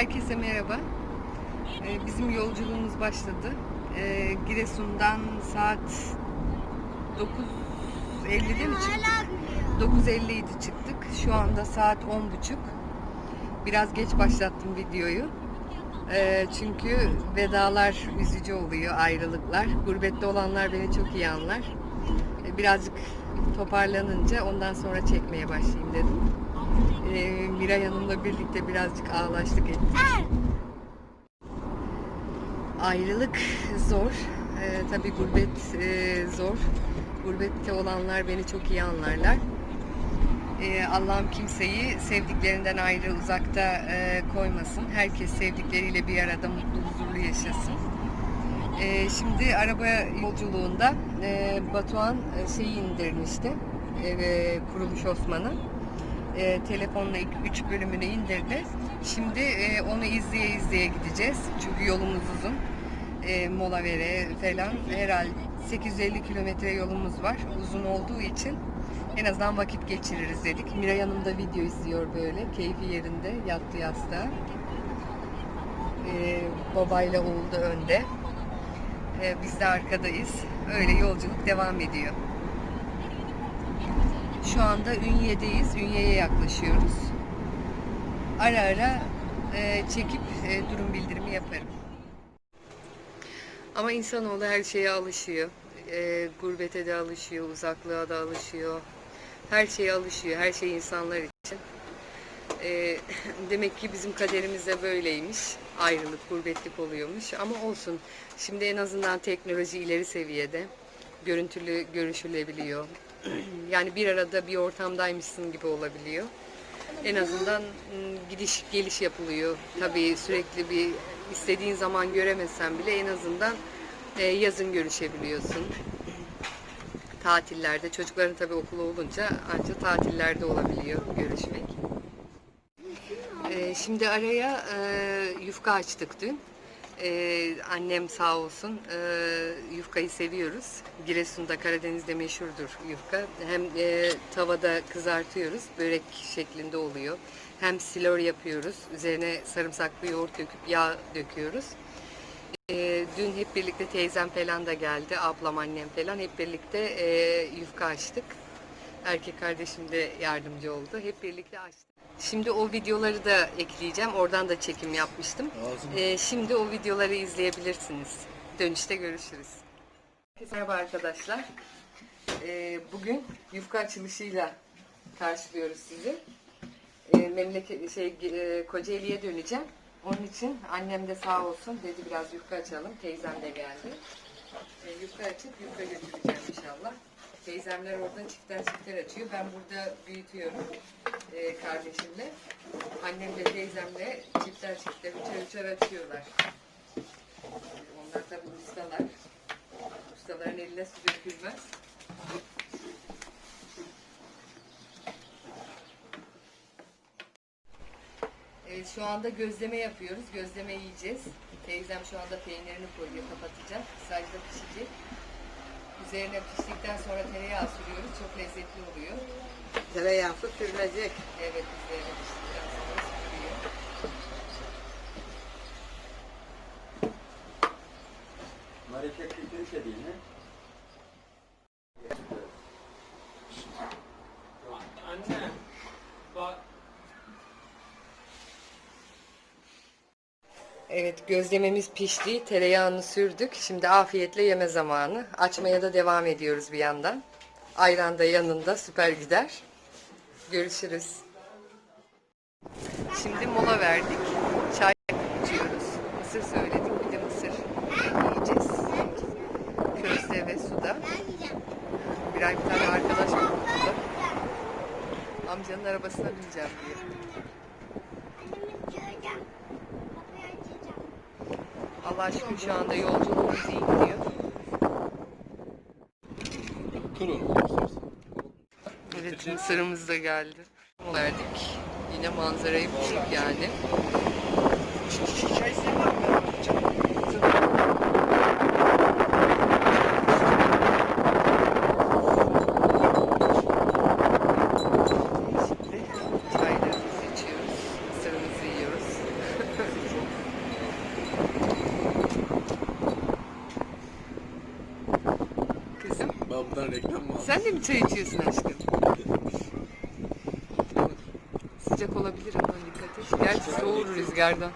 Herkese merhaba. Ee, bizim yolculuğumuz başladı. Ee, Giresun'dan saat 9.50'de mi çıktık? 9.50 idi çıktık. Şu anda saat 10.30. Biraz geç başlattım videoyu. Ee, çünkü vedalar üzücü oluyor, ayrılıklar. Gurbette olanlar beni çok iyi anlar. Ee, birazcık toparlanınca ondan sonra çekmeye başlayayım dedim. Ee, Miray Hanım'la birlikte birazcık ağlaştık ettik. Ayrılık zor. Ee, tabii gurbet e, zor. Gurbette olanlar beni çok iyi anlarlar. Ee, Allah'ım kimseyi sevdiklerinden ayrı uzakta e, koymasın. Herkes sevdikleriyle bir arada mutlu huzurlu yaşasın. Ee, şimdi araba yolculuğunda e, Batuhan e, şeyi indirmişti. E, Kuruluş Osman'ı. E, telefonla ilk üç bölümünü indirdi. Şimdi e, onu izleye izleye gideceğiz. Çünkü yolumuz uzun. E, mola vere falan herhalde 850 kilometre yolumuz var. Uzun olduğu için en azından vakit geçiririz dedik. Miray Hanım da video izliyor böyle. Keyfi yerinde. Yattı yastığa. E, babayla oğul da önde. E, biz de arkadayız. Öyle yolculuk devam ediyor. Şu anda Ünye'deyiz. Ünye'ye yaklaşıyoruz. Ara ara e, çekip e, durum bildirimi yaparım. Ama insanoğlu her şeye alışıyor. E, gurbete de alışıyor, uzaklığa da alışıyor. Her şeye alışıyor, her şey insanlar için. E, demek ki bizim kaderimiz de böyleymiş. Ayrılık, gurbetlik oluyormuş. Ama olsun. Şimdi en azından teknoloji ileri seviyede. Görüntülü görüşülebiliyor. yani bir arada bir ortamdaymışsın gibi olabiliyor. En azından ım, gidiş geliş yapılıyor. Tabii sürekli bir istediğin zaman göremezsen bile en azından e, yazın görüşebiliyorsun. Tatillerde çocukların tabii okulu olunca ancak tatillerde olabiliyor görüşmek. E, şimdi araya e, yufka açtık dün. Ee, annem sağ olsun e, yufkayı seviyoruz. Giresun'da Karadeniz'de meşhurdur yufka. Hem e, tavada kızartıyoruz, börek şeklinde oluyor. Hem silor yapıyoruz, üzerine sarımsaklı yoğurt döküp yağ döküyoruz. E, dün hep birlikte teyzem falan da geldi, ablam annem falan hep birlikte e, yufka açtık. Erkek kardeşim de yardımcı oldu. Hep birlikte açtık. Şimdi o videoları da ekleyeceğim. Oradan da çekim yapmıştım. Ee, şimdi o videoları izleyebilirsiniz. Dönüşte görüşürüz. Merhaba arkadaşlar. Ee, bugün yufka açılışıyla karşılıyoruz sizi. Ee, memleket şey e, Kocaeli'ye döneceğim. Onun için annem de sağ olsun dedi biraz yufka açalım. Teyzem de geldi. Ee, yufka açıp yufka götüreceğim inşallah. Teyzemler oradan çifter çifter açıyor. Ben burada büyütüyorum e, kardeşimle. Annem de teyzemle çifter çifter üçer üçer açıyorlar. Onlar tabi ustalar. Ustaların eline su dökülmez. Evet, şu anda gözleme yapıyoruz. Gözleme yiyeceğiz. Teyzem şu anda peynirini koyuyor, kapatacak. Sadece pişecek. Üzerine piştikten sonra tereyağı sürüyoruz. Çok lezzetli oluyor. Tereyağı sürülecek. Evet, sürüyor. Marifet kültürü de değil mi? Anne, bak Evet, gözlememiz pişti. Tereyağını sürdük. Şimdi afiyetle yeme zamanı. Açmaya da devam ediyoruz bir yandan. Ayran da yanında süper gider. Görüşürüz. Şimdi mola verdik. Çay içiyoruz. Mısır söyledik. Bir de mısır yiyeceğiz. Közde ve suda. Birer bir tane arkadaş var burada. Amcanın arabasına bineceğim diye. Allah şükür şu anda yolculuğumuz iyi gidiyor. Evet mısırımız da geldi. Verdik. Yine manzarayı bulduk yani. Şimdi Ben bundan reklam mı aldım? sen de mi çay içiyorsun aşkım? Sıcak olabilir ama dikkat et. Gerçi soğur rüzgardan.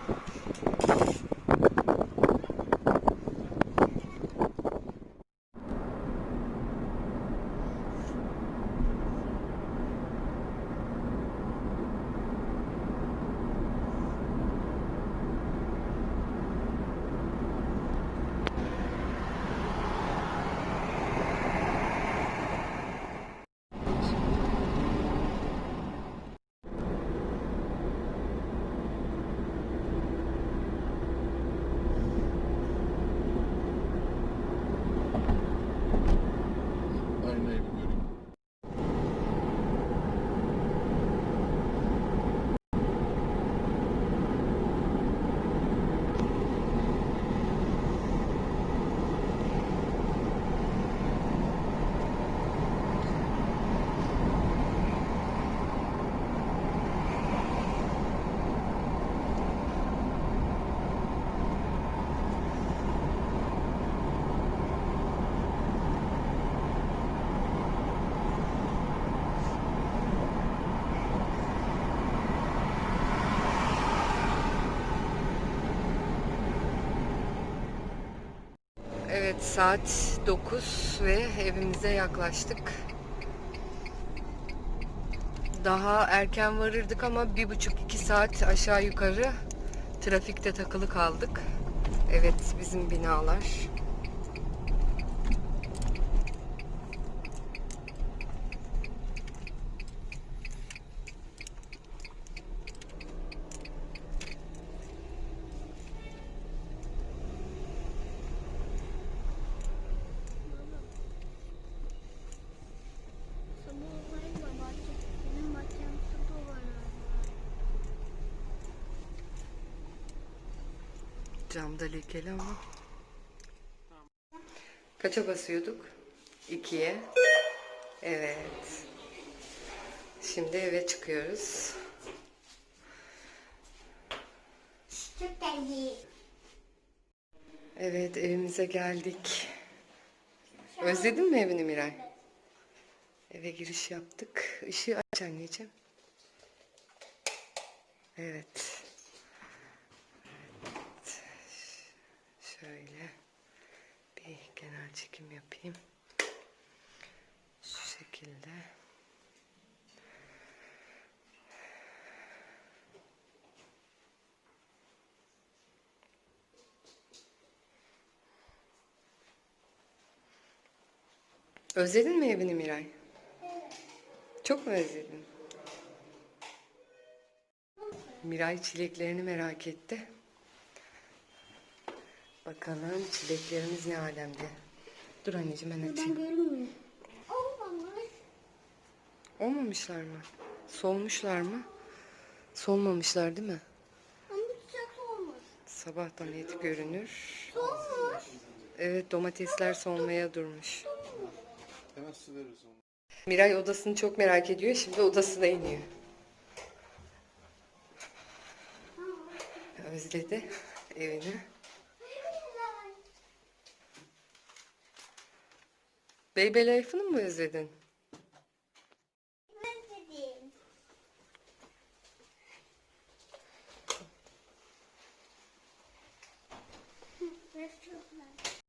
Evet saat 9 ve evimize yaklaştık. Daha erken varırdık ama bir buçuk iki saat aşağı yukarı trafikte takılı kaldık. Evet bizim binalar. Camda lekeli ama. Kaça basıyorduk? İkiye. Evet. Şimdi eve çıkıyoruz. Evet evimize geldik. Özledin mi evini Miray? Eve giriş yaptık. Işığı aç anneciğim. Evet. Şöyle bir genel çekim yapayım. Şu şekilde. Özledin mi evini Miray? Çok mu özledin? Miray çileklerini merak etti. Bakalım çileklerimiz ne alemde. Dur anneciğim ben Ben açayım. görmüyorum. Olmamış. Olmamışlar mı? Solmuşlar mı? Solmamışlar değil mi? Ama sıcak olmuş. Sabahtan net görünür. Olmuş. Evet domatesler solmaya durmuş. Hemen su veririz onu. Miray odasını çok merak ediyor. Şimdi odasına iniyor. Özledi evini. Baby Life'ını mı özledin?